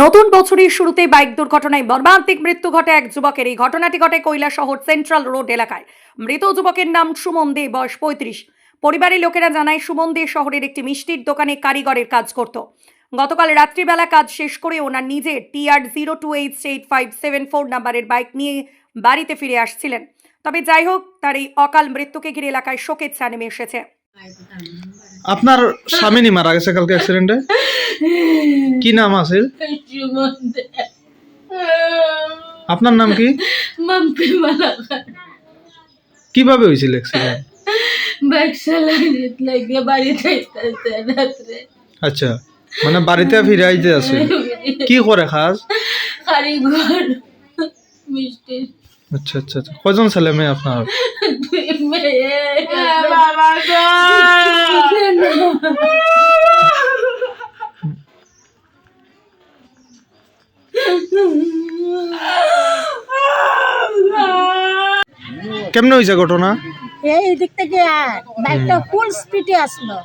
নতুন বছরের শুরুতে বাইক দুর্ঘটনায় মর্মান্তিক মৃত্যু ঘটে এক যুবকের। এই ঘটনাটি ঘটে শহর সেন্ট্রাল রোড এলাকায়। মৃত যুবকের নাম সুমন দে, বয়স পঁয়ত্রিশ। পরিবারের লোকেরা জানায়, সুমন দে শহরের একটি মিষ্টির দোকানে কারিগরের কাজ করত। গতকাল রাত্রিবেলা কাজ শেষ করে ওনার নিজের TR zero two eight eight five seven four নাম্বারের বাইক নিয়ে বাড়িতে ফিরে আসছিলেন। তবে যাই হোক, তার এই অকাল মৃত্যুকে ঘিরে এলাকায় শোকের চা নেমে এসেছে। আপনার স্বামী মারা গেছে কালকে অ্যাক্সিডেন্টে কি নাম আছে? আপনার নাম কি? কীভাবে হয়েছিল আচ্ছা মানে বাড়িতে ফিরে আইতে আছে। কি করে খাস? আচ্ছা আচ্ছা আচ্ছা। কজন ছেলে মেয়ে আপনার? কেমনে হয়েছে ঘটনা? এই দিক থেকে আর বাইকটা ফুল স্পিডে আসলো।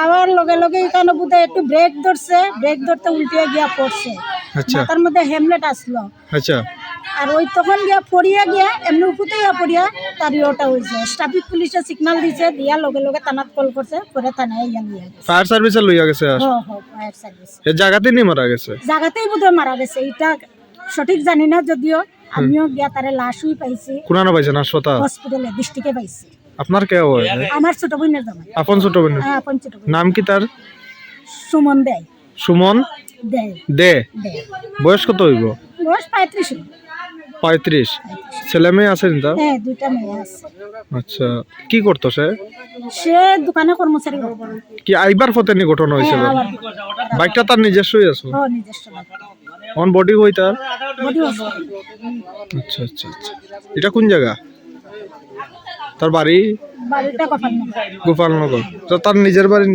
আবার লগে লগে এখানে বোধহয় একটু ব্রেক ধরছে ব্রেক ধরতে উল্টে গিয়া পড়ছে। আচ্ছা। মাথার মধ্যে হেমলেট আসলো। আচ্ছা। আর ওই তখন গিয়া পড়িয়া গিয়া এমনি উপরে গিয়া পড়িয়া তার ওটা হয়েছে ট্রাফিক পুলিশে সিগনাল দিছে দিয়া লগে লগে থানাত কল করছে পরে থানায় ইয়া নিয়ে গেছে। ফায়ার সার্ভিসে লইয়া গেছে আর? হ হ ফায়ার সার্ভিস এ জায়গাতে নি মারা গেছে? জায়গাতেই বোধহয় মারা গেছে এটা সঠিক জানি না যদিও। আমিও গিয়া তারে লাশই পাইছি। কোনানো পাইছেন হাসপাতাল? হসপিটালে দৃষ্টিকে পাইছি। আপনার কে হয়? আমার ছোট বোনের জামাই। আপন ছোট বোন হ্যাঁ আপন ছোট বোন নাম কি তার? সুমন দেয়। সুমন দেয়। দে। বয়স কত হইব? বয়স পঁয়ত্রিশ পঁয়ত্রিশ। ছেলে মেয়ে আছে নি তার হ্যাঁ দুইটা মেয়ে আছে। আচ্ছা কি করতো সে? সে দোকানে কর্মচারী কি আইবার পথে নি ঘটনা হ্যাঁ, বাইকটা তার নিজস্বই আছে? অন বডি হই তার? আচ্ছা আচ্ছা আচ্ছা। এটা কোন জায়গা? তার বাড়ি? গোপালনগর। তো তার নিজের বাড়ি।